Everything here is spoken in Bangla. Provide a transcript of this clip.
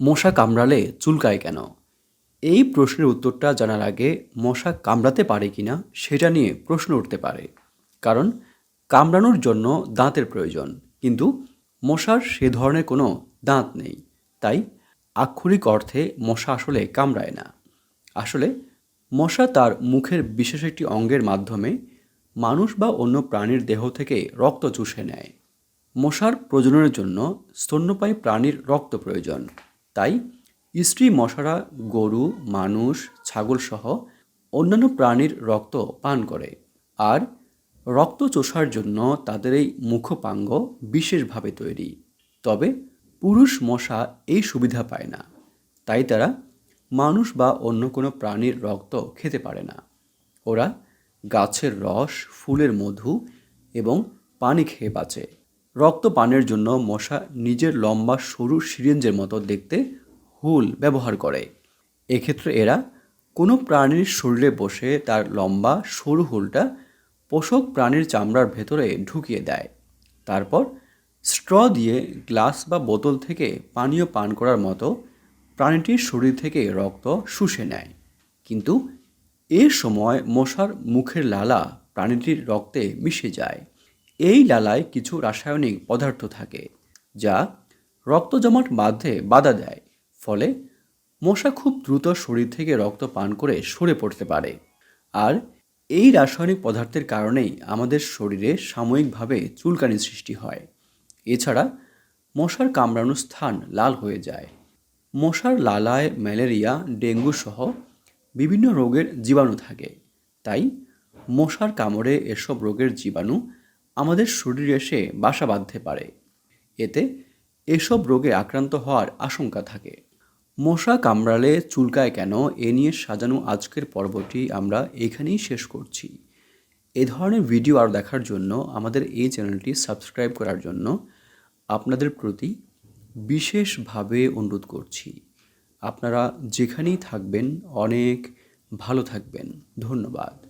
মশা কামড়ালে চুলকায় কেন? এই প্রশ্নের উত্তরটা জানার আগে মশা কামড়াতে পারে কিনা সেটা নিয়ে প্রশ্ন উঠতে পারে। কারণ কামড়ানোর জন্য দাঁতের প্রয়োজন, কিন্তু মশার সে ধরনের কোনো দাঁত নেই। তাই আক্ষরিক অর্থে মশা আসলে কামড়ায় না। আসলে মশা তার মুখের বিশেষ একটি অঙ্গের মাধ্যমে মানুষ বা অন্য প্রাণীর দেহ থেকে রক্ত চুষে নেয়। মশার প্রজননের জন্য স্তন্যপায়ী প্রাণীর রক্ত প্রয়োজন। তাই স্ত্রী, মশারা, গরু, মানুষ ছাগল সহ অন্যান্য প্রাণীর রক্ত পান করে। আর রক্ত চোষার জন্য তাদের এই মুখপাঙ্গ বিশেষভাবে তৈরি। তবে পুরুষ, মশা এই সুবিধা পায় না। তাই তারা মানুষ বা অন্য কোনো প্রাণীর রক্ত খেতে পারে না। ওরা গাছের রস, ফুলের মধু এবং পানি খেয়ে বাঁচে। রক্ত পানের জন্য মশা নিজের লম্বা সরু সিরিঞ্জের মতো দেখতে হুল ব্যবহার করে। এক্ষেত্রে এরা কোনো প্রাণীর শরীরে বসে তার লম্বা সরু হুলটা পোষক প্রাণীর চামড়ার ভেতরে ঢুকিয়ে দেয়। তারপর স্ট্র দিয়ে গ্লাস বা বোতল থেকে পানীয় পান করার মতো প্রাণীটির শরীর থেকে রক্ত শুষে নেয়। কিন্তু এ সময় মশার মুখের লালা প্রাণীটির রক্তে মিশে যায়। এই লালায় কিছু রাসায়নিক পদার্থ থাকে, যা রক্ত জমাট বাঁধে বাধা দেয়, ফলে মশা খুব দ্রুত শরীর থেকে রক্ত পান করে সরে পড়তে পারে। আর এই রাসায়নিক পদার্থের কারণেই আমাদের শরীরে সাময়িকভাবে চুলকানি সৃষ্টি হয়। এছাড়া মশার কামড়ানোর স্থান লাল হয়ে যায়। মশার লালায় ম্যালেরিয়া, ডেঙ্গু সহ বিভিন্ন রোগের জীবাণু থাকে। তাই মশার কামড়ে এসব রোগের জীবাণু আমাদের শরীরে এসে বাসা বাঁধতে পারে। এতে এসব রোগে আক্রান্ত হওয়ার আশঙ্কা থাকে। মশা কামড়ালে চুলকায় কেন? এ নিয়ে সাজানো আজকের পর্বটি আমরা এখানেই শেষ করছি। এ ধরনের ভিডিও আর দেখার জন্য আমাদের এই চ্যানেলটি সাবস্ক্রাইব করার জন্য আপনাদের প্রতি বিশেষভাবে অনুরোধ করছি। আপনারা যেখানেই থাকবেন, অনেক ভালো থাকবেন। ধন্যবাদ।